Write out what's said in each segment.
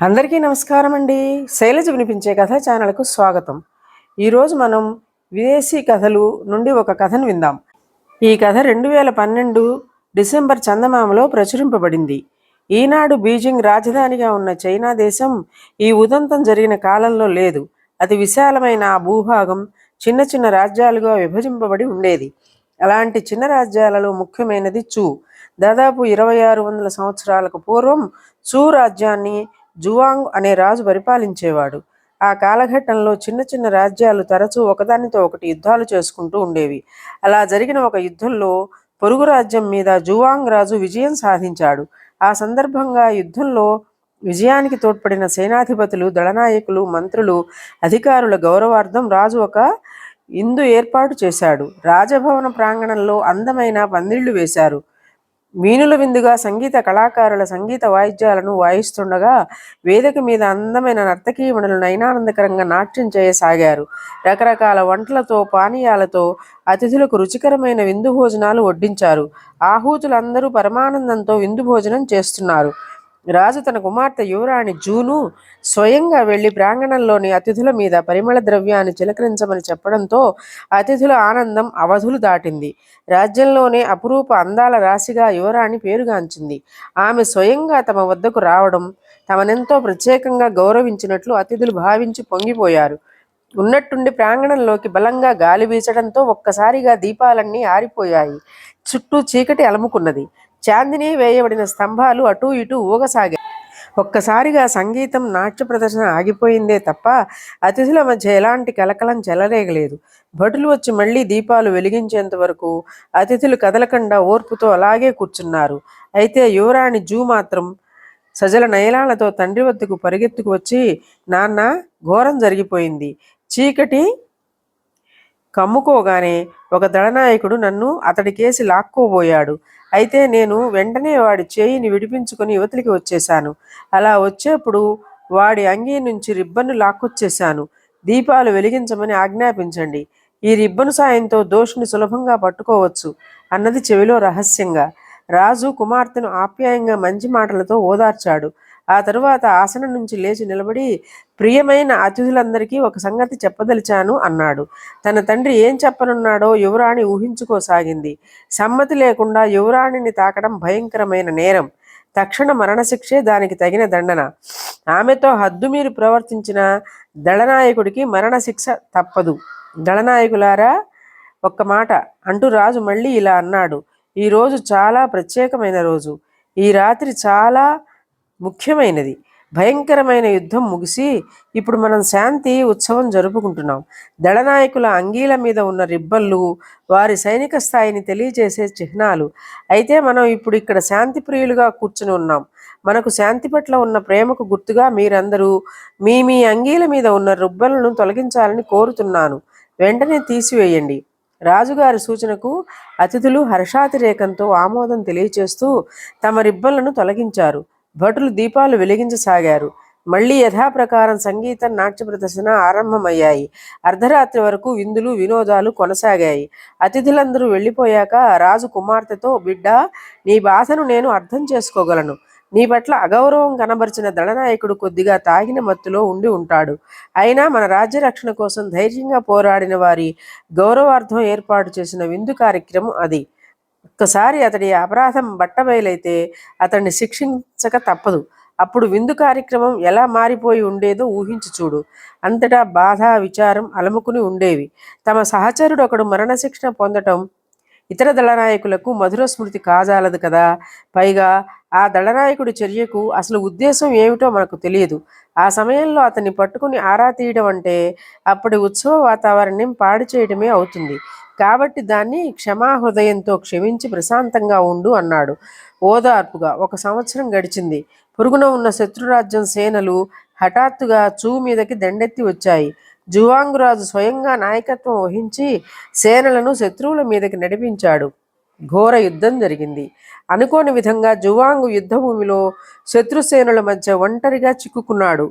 అందరికీ నమస్కారం అండి. శైలజ వినిపించే కథ ఛానల్కు స్వాగతం. ఈరోజు మనం విదేశీ కథలు నుండి ఒక కథను విందాం. ఈ కథ రెండు వేల పన్నెండు డిసెంబర్ చందమామలో ప్రచురింపబడింది. ఈనాడు బీజింగ్ రాజధానిగా ఉన్న చైనా దేశం ఈ ఉదంతం జరిగిన కాలంలో లేదు. అతి విశాలమైన ఆ భూభాగం చిన్న చిన్న రాజ్యాలుగా విభజింపబడి ఉండేది. అలాంటి చిన్న రాజ్యాలలో ముఖ్యమైనది చూ. దాదాపు ఇరవై ఆరు వందల సంవత్సరాలకు పూర్వం చూ రాజ్యాన్ని జువాంగ్ అనే రాజు పరిపాలించేవాడు. ఆ కాలఘట్టంలో చిన్న చిన్న రాజ్యాలు తరచూ ఒకదానితో ఒకటి యుద్ధాలు చేసుకుంటూ ఉండేవి. అలా జరిగిన ఒక యుద్ధంలో పొరుగు రాజ్యం మీద జువాంగ్ రాజు విజయం సాధించాడు. ఆ సందర్భంగా యుద్ధంలో విజయానికి తోడ్పడిన సేనాధిపతులు దళనాయకులు మంత్రులు అధికారుల గౌరవార్థం రాజు ఒక ఇందు ఏర్పాటు చేశాడు. రాజభవన ప్రాంగణంలో అందమైన పందిళ్ళు వేశారు. వీణుల విందుగా సంగీత కళాకారుల సంగీత వాయిద్యాలను వాయిస్తుండగా వేదిక మీద అందమైన నర్తకీమణులు నయనానందకరంగా నాట్యం చేయసాగారు. రకరకాల వంటలతో పానీయాలతో అతిథులకు రుచికరమైన విందు భోజనాలు వడ్డించారు. ఆహూతులందరూ పరమానందంతో విందు భోజనం చేస్తున్నారు. రాజు తన కుమార్తె యువరాణి జూను స్వయంగా వెళ్ళి ప్రాంగణంలోని అతిథుల మీద పరిమళ ద్రవ్యాన్ని చిలకరించమని చెప్పడంతో అతిథుల ఆనందం అవధులు దాటింది. రాజ్యంలోనే అపురూప అందాల రాశిగా యువరాణి పేరుగాంచింది. ఆమె స్వయంగా తమ వద్దకు రావడం తమనెంతో ప్రత్యేకంగా గౌరవించినట్లు అతిథులు భావించి పొంగిపోయారు. ఉన్నట్టుండి ప్రాంగణంలోకి బలంగా గాలి వీచడంతో ఒక్కసారిగా దీపాలన్నీ ఆరిపోయాయి. చుట్టూ చీకటి అలముకున్నది. చాందిని వేయబడిన స్తంభాలు అటూ ఇటూ ఊగసాగాయి. ఒక్కసారిగా సంగీతం నాట్య ప్రదర్శన ఆగిపోయిందే తప్ప అతిథుల మధ్య ఎలాంటి కలకలం చెలరేగలేదు. భటులు వచ్చి మళ్ళీ దీపాలు వెలిగించేంత వరకు అతిథులు కదలకుండా ఓర్పుతో అలాగే కూర్చున్నారు. అయితే యువరాణి జూ మాత్రం సజల నయలాలతో తండ్రి వద్దకు పరిగెత్తుకు వచ్చి నాన్న ఘోరం జరిగిపోయింది. చీకటి కమ్ముకోగానే ఒక దళనాయకుడు నన్ను అతడి కేసి లాక్కోబోయాడు. అయితే నేను వెంటనే వాడి చేయిని విడిపించుకొని యువతలికి వచ్చేశాను. అలా వచ్చేప్పుడు వాడి అంగీ నుంచి రిబ్బన్ను లాక్కొచ్చేశాను. దీపాలు వెలిగించమని ఆజ్ఞాపించండి. ఈ రిబ్బను సాయంతో దోషుని సులభంగా పట్టుకోవచ్చు అన్నది చెవిలో రహస్యంగా. రాజు కుమార్తెను ఆప్యాయంగా మంచి మాటలతో ఓదార్చాడు. ఆ తరువాత ఆసనం నుంచి లేచి నిలబడి ప్రియమైన అతిథులందరికీ ఒక సంగతి చెప్పదలిచాను అన్నాడు. తన తండ్రి ఏం చెప్పనున్నాడో యువరాణి ఊహించుకోసాగింది. సమ్మతి లేకుండా యువరాణిని తాకడం భయంకరమైన నేరం. తక్షణ మరణశిక్షే దానికి తగిన దండన. ఆమెతో హద్దుమీరి ప్రవర్తించిన దళనాయకుడికి మరణశిక్ష తప్పదు. దళనాయకులారా ఒక్క మాట. అంటూ రాజు మళ్ళీ ఇలా అన్నాడు. ఈ రోజు చాలా ప్రత్యేకమైన రోజు. ఈ రాత్రి చాలా ముఖ్యమైనది. భయంకరమైన యుద్ధం ముగిసి ఇప్పుడు మనం శాంతి ఉత్సవం జరుపుకుంటున్నాం. దళనాయకుల అంగీల మీద ఉన్న రిబ్బన్లు వారి సైనిక స్థాయిని తెలియజేసే చిహ్నాలు. అయితే మనం ఇప్పుడు ఇక్కడ శాంతి ప్రియులుగా కూర్చుని ఉన్నాం. మనకు శాంతి పట్ల ఉన్న ప్రేమకు గుర్తుగా మీరందరూ మీ మీ అంగీల మీద ఉన్న రుబ్బలను తొలగించాలని కోరుతున్నాను. వెంటనే తీసివేయండి. రాజుగారి సూచనకు అతిథులు హర్షాతిరేకంతో ఆమోదం తెలియచేస్తూ తమ రిబ్బలను తొలగించారు. భటులు దీపాలు వెలిగించసాగారు. మళ్ళీ యథాప్రకారం సంగీతం నాట్య ప్రదర్శన ఆరంభమయ్యాయి. అర్ధరాత్రి వరకు విందులు వినోదాలు కొనసాగాయి. అతిథులందరూ వెళ్ళిపోయాక రాజు కుమార్తెతో బిడ్డ నీ బాధను నేను అర్థం చేసుకోగలను. నీ పట్ల అగౌరవం కనబరిచిన దళనాయకుడు కొద్దిగా తాగిన మత్తులో ఉండి ఉంటాడు. అయినా మన రాజ్య రక్షణ కోసం ధైర్యంగా పోరాడిన వారి గౌరవార్థం ఏర్పాటు చేసిన విందు కార్యక్రమం అది. ఒక్కసారి అతడి అపరాధం బట్టబయలైతే అతన్ని శిక్షించక తప్పదు. అప్పుడు విందు కార్యక్రమం ఎలా మారిపోయి ఉండేదో ఊహించి చూడు. అంతటా బాధ విచారం అలముకుని ఉండేవి. తమ సహచరుడు ఒకడు మరణశిక్షణ పొందటం ఇతర దళనాయకులకు మధుర స్మృతి కాజాలదు కదా. పైగా ఆ దళనాయకుడి చర్యకు అసలు ఉద్దేశం ఏమిటో మనకు తెలియదు. ఆ సమయంలో అతన్ని పట్టుకుని ఆరా తీయడం అంటే అప్పటి ఉత్సవ వాతావరణం పాడు చేయడమే అవుతుంది. కాబట్టి దాన్ని క్షమాహృదయంతో క్షమించి ప్రశాంతంగా ఉండు అన్నాడు ఓదార్పుగా. ఒక సంవత్సరం గడిచింది. పొరుగున ఉన్న శత్రురాజ్యం సేనలు హఠాత్తుగా చూ మీదకి దండెత్తి వచ్చాయి. జువాంగురాజు స్వయంగా నాయకత్వం వహించి సేనలను శత్రువుల మీదకి నడిపించాడు. ఘోర యుద్ధం జరిగింది. అనుకోని విధంగా జువాంగు యుద్ధభూమిలో శత్రుసేనుల మధ్య ఒంటరిగా చిక్కుకున్నాడు.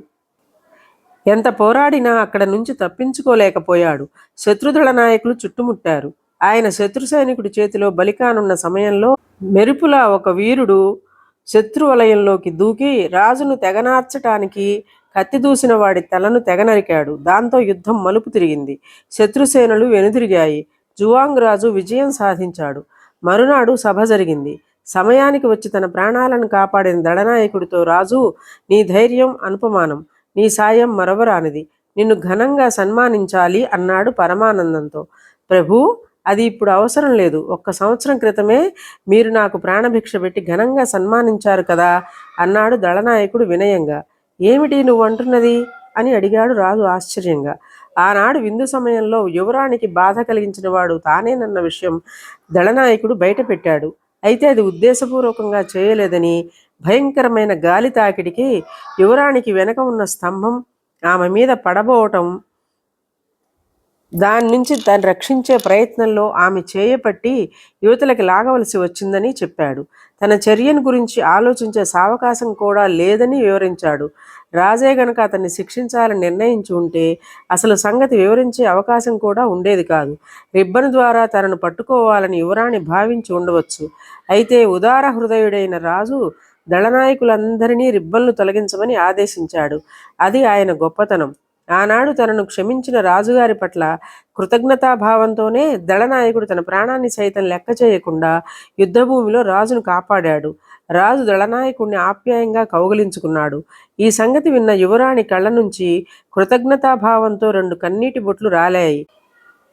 ఎంత పోరాడినా అక్కడ నుంచి తప్పించుకోలేకపోయాడు. శత్రుదళ నాయకులు చుట్టుముట్టారు. ఆయన శత్రు సైనికుడి చేతిలో బలికానున్న సమయంలో మెరుపులా ఒక వీరుడు శత్రు వలయంలోకి దూకి రాజును తెగనార్చటానికి కత్తి దూసిన వాడి తలను తెగ నరికాడు దాంతో యుద్ధం మలుపు తిరిగింది. శత్రుసేనలు వెనుదిరిగాయి. జువాంగ్ రాజు విజయం సాధించాడు. మరునాడు సభ జరిగింది. సమయానికి వచ్చి తన ప్రాణాలను కాపాడిన దళనాయకుడితో రాజు నీ ధైర్యం అనుపమానం. నీ సాయం మరవరానిది. నిన్ను ఘనంగా సన్మానించాలి అన్నాడు పరమానందంతో. ప్రభు అది ఇప్పుడు అవసరం లేదు. ఒక్క సంవత్సరం క్రితమే మీరు నాకు ప్రాణభిక్ష పెట్టి ఘనంగా సన్మానించారు కదా అన్నాడు దళనాయకుడు వినయంగా. ఏమిటి నువ్వు అంటున్నది? అని అడిగాడు రాజు ఆశ్చర్యంగా. ఆనాడు విందు సమయంలో యువరానికి బాధ కలిగించిన వాడు తానేనన్న విషయం దళనాయకుడు బయటపెట్టాడు. అయితే అది ఉద్దేశపూర్వకంగా చేయలేదని భయంకరమైన గాలి తాకిడికి యువరానికి వెనక ఉన్న స్తంభం ఆమె మీద పడబోవటం దాని నుంచి దాన్ని రక్షించే ప్రయత్నంలో ఆమె చేయపట్టి యువతలకి లాగవలసి వచ్చిందని చెప్పాడు. తన చర్యను గురించి ఆలోచించే సావకాశం కూడా లేదని వివరించాడు. రాజే గనక అతన్ని శిక్షించాలని నిర్ణయించి ఉంటే అసలు సంగతి వివరించే అవకాశం కూడా ఉండేది కాదు. రిబ్బన్ ద్వారా తనను పట్టుకోవాలని యువరాణి భావించి ఉండవచ్చు. అయితే ఉదార హృదయుడైన రాజు దళనాయకులందరినీ రిబ్బన్లు తొలగించమని ఆదేశించాడు. అది ఆయన గొప్పతనం. ఆనాడు తనను క్షమించిన రాజుగారి పట్ల కృతజ్ఞతాభావంతోనే దళనాయకుడు తన ప్రాణాన్ని సైతం లెక్క చేయకుండా యుద్ధభూమిలో రాజును కాపాడాడు. రాజు దళనాయకుడిని ఆప్యాయంగా కౌగలించుకున్నాడు. ఈ సంగతి విన్న యువరాణి కళ్ళ నుంచి కృతజ్ఞతాభావంతో రెండు కన్నీటి బొట్లు రాలాయి.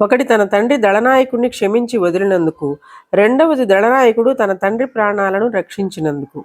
ఒకటి తన తండ్రి దళనాయకుడిని క్షమించి వదిలినందుకు రెండవది దళనాయకుడు తన తండ్రి ప్రాణాలను రక్షించినందుకు.